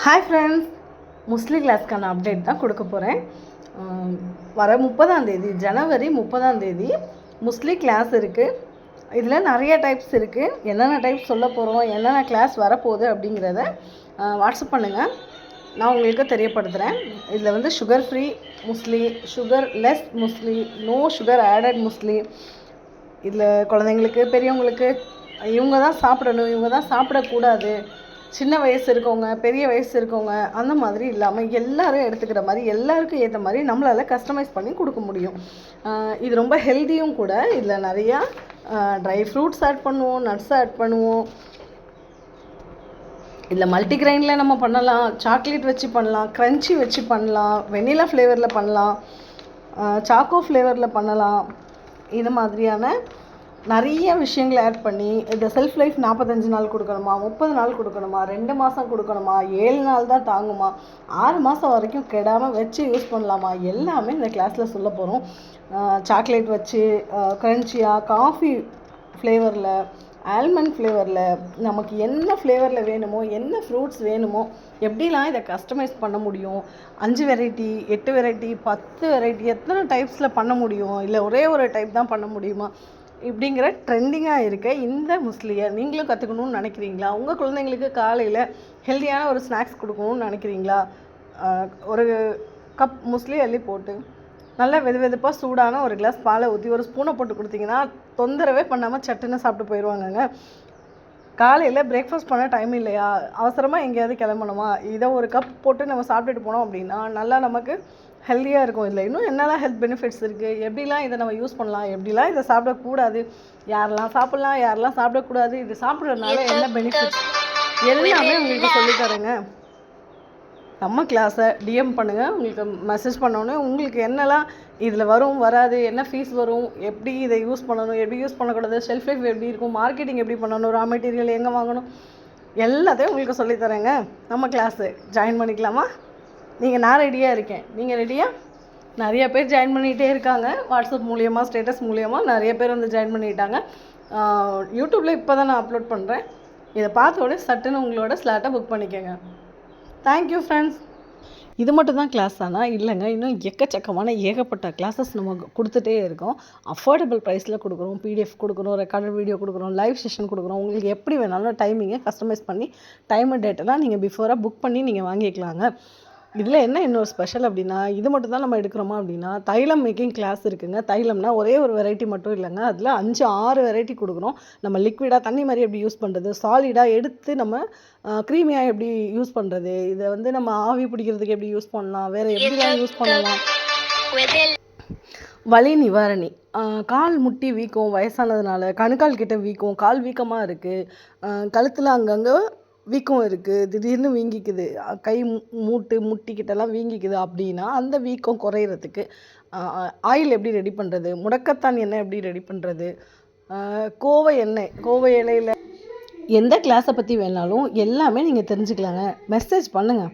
Hi friends muesli கிளாஸ்க்கான update தான் கொடுக்க போகிறேன் வர முப்பதாம் தேதி ஜனவரி முப்பதாம் தேதி முஸ்லி கிளாஸ் இருக்குது இதில் நிறைய டைப்ஸ் இருக்குது என்னென்ன டைப்ஸ் சொல்ல போகிறோம் என்னென்ன கிளாஸ் வரப்போகுது அப்படிங்கிறத வாட்ஸ்அப் பண்ணுங்கள் நான் உங்களுக்கு தெரியப்படுத்துகிறேன் இதில் வந்து sugar free muesli sugar less muesli no sugar added muesli இதில் குழந்தைங்களுக்கு பெரியவங்களுக்கு இவங்க தான் சாப்பிடணும் இவங்க தான் சாப்பிடக்கூடாது. சின்ன வயசு இருக்கவங்க பெரிய வயசு இருக்கவங்க அந்த மாதிரி இல்லாமல் எல்லாரும் எடுத்துக்கிற மாதிரி எல்லாருக்கும் ஏற்ற மாதிரி நம்மளால் கஸ்டமைஸ் பண்ணி கொடுக்க முடியும். இது ரொம்ப ஹெல்த்தியும் கூட. இதில் நிறையா ட்ரை ஃப்ரூட்ஸ் ஆட் பண்ணுவோம் நட்ஸ் ஆட் பண்ணுவோம். இதில் மல்டிக்ரெயினில் நம்ம பண்ணலாம் சாக்லேட் வச்சு பண்ணலாம் க்ரன்ச்சி வச்சு பண்ணலாம் வெண்ணிலா ஃப்ளேவரில் பண்ணலாம் சாக்கோ ஃப்ளேவரில் பண்ணலாம். இது மாதிரியான நிறைய விஷயங்களை ஆட் பண்ணி இந்த செல்ஃப் லைஃப் நாற்பத்தஞ்சு நாள் கொடுக்கணுமா முப்பது நாள் கொடுக்கணுமா ரெண்டு மாதம் கொடுக்கணுமா ஏழு நாள் தான் தாங்குமா ஆறு மாதம் வரைக்கும் கெடாமல் வச்சு யூஸ் பண்ணலாமா எல்லாமே இந்த கிளாஸில் சொல்ல போகிறோம் சாக்லேட் வச்சு க்ரன்ச்சியாக காஃபி ஃப்ளேவரில் ஆல்மண்ட் ஃப்ளேவரில் நமக்கு என்ன ஃப்ளேவரில் வேணுமோ என்ன ஃப்ரூட்ஸ் வேணுமோ எப்படிலாம் இதை கஸ்டமைஸ் பண்ண முடியும் அஞ்சு வெரைட்டி எட்டு வெரைட்டி பத்து வெரைட்டி எத்தனை டைப்ஸில் பண்ண முடியும் இல்லை ஒரே ஒரு டைப் தான் பண்ண முடியுமா இப்படிங்கிற ட்ரெண்டிங்காக இருக்க இந்த முஸ்லியை நீங்களும் கற்றுக்கணும்னு நினைக்கிறீங்களா? உங்கள் குழந்தைங்களுக்கு காலையில் ஹெல்த்தியான ஒரு ஸ்நாக்ஸ் கொடுக்கணும்னு நினைக்கிறீங்களா? ஒரு கப் முஸ்லி அள்ளி போட்டு நல்லா வெது வெதுப்பாக சூடான ஒரு கிளாஸ் பாலை ஊற்றி ஒரு ஸ்பூனை போட்டு கொடுத்தீங்கன்னா தொந்தரவே பண்ணாமல் சட்டுன்னு சாப்பிட்டு போயிடுவாங்கங்க காலையில் பிரேக்ஃபாஸ்ட் பண்ண டைம் இல்லையா? அவசரமாக எங்கேயாவது கிளம்பணுமா? இதை ஒரு கப் போட்டு நம்ம சாப்பிட்டுட்டு போனோம் அப்படின்னா நல்லா நமக்கு ஹெல்த்தியாக இருக்கும் இதில். இன்னும் என்னெல்லாம் ஹெல்த் பெனிஃபிட்ஸ் இருக்குது எப்படிலாம் இதை நம்ம யூஸ் பண்ணலாம்? எப்படிலாம் இதை சாப்பிடக்கூடாது? யாரெல்லாம் சாப்பிட்லாம்? யாரெல்லாம் சாப்பிடக்கூடாது? இது சாப்பிட்றதுனால என்ன பெனிஃபிட்ஸ் எல்லாமே உங்களுக்கு சொல்லித் தரேங்க. நம்ம கிளாஸை டிஎம் பண்ணுங்கள் உங்களுக்கு மெசேஜ் பண்ணோன்னே உங்களுக்கு என்னெல்லாம் இதில் வரும் வராது என்ன ஃபீஸ் வரும் எப்படி இதை யூஸ் பண்ணணும் எப்படி யூஸ் பண்ணக்கூடாது ஷெல்ஃப் லைஃப் எப்படி இருக்கும் மார்க்கெட்டிங் எப்படி பண்ணணும் ரா மெட்டீரியல் எங்கே வாங்கணும் எல்லாத்தையும் உங்களுக்கு சொல்லித் தரேங்க. நம்ம கிளாஸு ஜாயின் பண்ணிக்கலாமா? நீங்கள் நான் ரெடியாக இருக்கேன். நீங்கள் ரெடியாக நிறைய பேர் ஜாயின் பண்ணிகிட்டே இருக்காங்க. வாட்ஸ்அப் மூலியமாக ஸ்டேட்டஸ் மூலியமாக நிறைய பேர் வந்து ஜாயின் பண்ணிட்டாங்க. யூடியூப்பில் இப்போ தான் நான் அப்லோட் பண்ணுறேன் இதை பார்த்த உடனே சட்டுன்னு உங்களோட ஸ்லாட்டை புக் பண்ணிக்கோங்க. தேங்க்யூ ஃப்ரெண்ட்ஸ் இது மட்டும் தான் கிளாஸ் தானா இல்லைங்க இன்னும் எக்கச்சக்கமான ஏகப்பட்ட கிளாஸஸ் நம்ம கொடுத்துட்டே இருக்கோம். அஃபோர்டபுள் ப்ரைஸில் கொடுக்குறோம் பிடிஎஃப் கொடுக்குறோம் ரெக்கார்டட் வீடியோ கொடுக்குறோம் லைவ் செஷன் கொடுக்குறோம். உங்களுக்கு எப்படி வேணாலும் டைமிங்கை கஸ்டமைஸ் பண்ணி டைம் டேட்டெல்லாம் நீங்கள் பிஃபோராக புக் பண்ணி நீங்கள் வாங்கிக்கலாங்க. இதில் என்ன இன்னொரு ஸ்பெஷல் அப்படின்னா இது மட்டும் தான் நம்ம எடுக்கிறோமா அப்படின்னா தைலம் மேக்கிங் கிளாஸ் இருக்குங்க. தைலம்னா ஒரே ஒரு வெரைட்டி மட்டும் இல்லைங்க. அதில் அஞ்சு ஆறு வெரைட்டி கொடுக்குறோம். நம்ம லிக்விடாக தண்ணி மாதிரி எப்படி யூஸ் பண்ணுறது சாலிடாக எடுத்து நம்ம க்ரீமியாக எப்படி யூஸ் பண்ணுறது இதை வந்து நம்ம ஆவி பிடிக்கிறதுக்கு எப்படி யூஸ் பண்ணலாம்? வேறு எப்படிலாம் யூஸ் பண்ணலாம்? வலி நிவாரணி. கால் முட்டி வீக்கம் வயசானதுனால கணுக்கால் கிட்ட வீக்கம் கால் வீக்கமாக இருக்குது கழுத்தில் அங்கங்கே வீக்கம் இருக்குது திடீர்னு வீங்கிக்குது. கை மூட்டு முட்டிக்கிட்டெல்லாம் வீங்கிக்குது அப்படின்னா அந்த வீக்கம் குறையிறதுக்கு ஆயில் எப்படி ரெடி பண்ணுறது முடக்கத்தான் எண்ணெய் எப்படி ரெடி பண்ணுறது கோவை எண்ணெய் கோவை இலையில் எந்த கிளாஸை பற்றி வேணாலும் எல்லாமே நீங்கள் தெரிஞ்சுக்கலாங்க. மெசேஜ் பண்ணுங்கள்